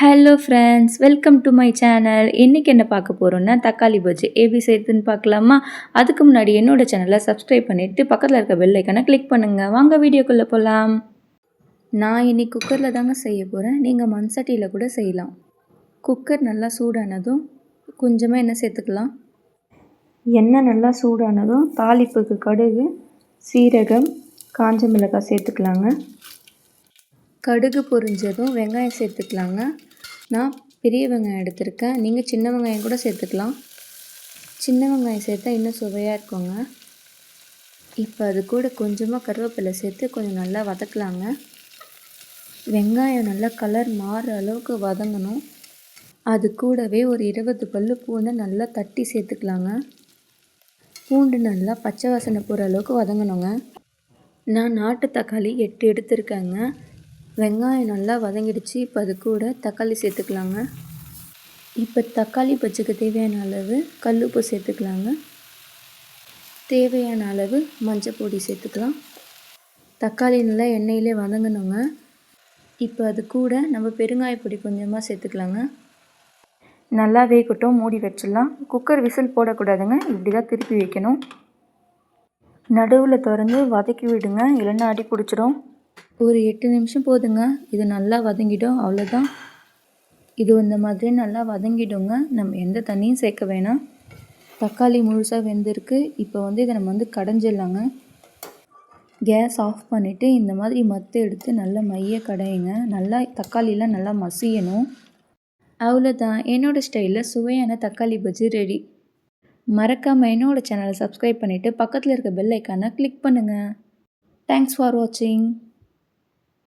Hello friends welcome to my channel இன்றைக்கி என்ன பார்க்க போகிறோன்னா தக்காளி பஜ்ஜி. எப்படி செய்யுதுன்னு பார்க்கலாமா? அதுக்கு முன்னாடி என்னோட சேனலை சப்ஸ்கிரைப் பண்ணிவிட்டு பக்கத்தில் இருக்க பெல்லைக்கான கிளிக் பண்ணுங்கள் வாங்க வீடியோக்குள்ளே போகலாம் நான் இன்றைக்கி குக்கரில் தாங்க செய்ய போகிறேன் நீங்கள் மண் சட்டியில் கூட செய்யலாம். குக்கர் நல்லா சூடானதும் கொஞ்சமாக எண்ணெய் சேர்த்துக்கலாம். எண்ணெய் நல்லா சூடானதும் தாளிப்புக்கு கடுகு சீரகம் காஞ்ச மிளகாய் சேர்த்துக்கலாங்க. கடுகு பொரிஞ்சதும் வெங்காயம் சேர்த்துக்கலாங்க. நான் பெரிய வெங்காயம் எடுத்திருக்கேன். நீங்கள் சின்ன வெங்காயம் கூட சேர்த்துக்கலாம். சின்ன வெங்காயம் சேர்த்தா இன்னும் சுவையாக இருக்குங்க. இப்போ அது கூட கொஞ்சமாக கருவேப்பிலை சேர்த்து கொஞ்சம் நல்லா வதக்கலாங்க. வெங்காயம் நல்லா கலர் மாறுற அளவுக்கு வதங்கணும். அது கூடவே ஒரு இருபது பல்லு பூண்டை நல்லா தட்டி சேர்த்துக்கலாங்க. பூண்டு நல்லா பச்சை வாசனை போகிற அளவுக்கு வதங்கணுங்க. நான் நாட்டு தக்காளி எட்டு எடுத்திருக்கேங்க. வெங்காயம் நல்லா வதங்கிடுச்சு. இப்போ அது கூட தக்காளி சேர்த்துக்கலாங்க. இப்போ தக்காளி பச்சைக்கு தேவையான அளவு கல் உப்பு சேர்த்துக்கலாங்க. தேவையான அளவு மஞ்சள் பொடி சேர்த்துக்கலாம். தக்காளி நல்லா எண்ணெயிலே வதங்கணுங்க. இப்போ அது கூட நம்ம பெருங்காய பொடி கொஞ்சமாக சேர்த்துக்கலாங்க. நல்லா வேகட்டும் மூடி வச்சிடலாம். குக்கர் விசில் போடக்கூடாதுங்க. இப்படி தான் திருப்பி வைக்கணும். நடுவில் திறந்து வதக்கி விடுங்க. இல்லைன்னா அடி பிடிச்சிடும் ஒரு எட்டு நிமிஷம் போதுங்க. இது நல்லா வதங்கிடும். அவ்வளோதான் இது இந்த மாதிரி நல்லா வதங்கிடுங்க. நம்ம எந்த தண்ணியும் சேர்க்க வேணாம். தக்காளி முழுசாக வெந்திருக்கு. இப்போ வந்து இதை நம்ம வந்து கடைஞ்சிடலாங்க. கேஸ் ஆஃப் பண்ணிவிட்டு இந்த மாதிரி மத்து எடுத்து நல்லா மைய கடையுங்க. நல்லா தக்காளிலாம் நல்லா மசியணும். அவ்வளோதான் என்னோடய ஸ்டைலில் சுவையான தக்காளி பஜ்ஜி ரெடி மறக்காமல் என்னோடய சேனலை சப்ஸ்கிரைப் பண்ணிவிட்டு பக்கத்தில் இருக்க பெல் ஐக்கானை கிளிக் பண்ணுங்கள் தேங்க்ஸ் ஃபார் வாட்சிங்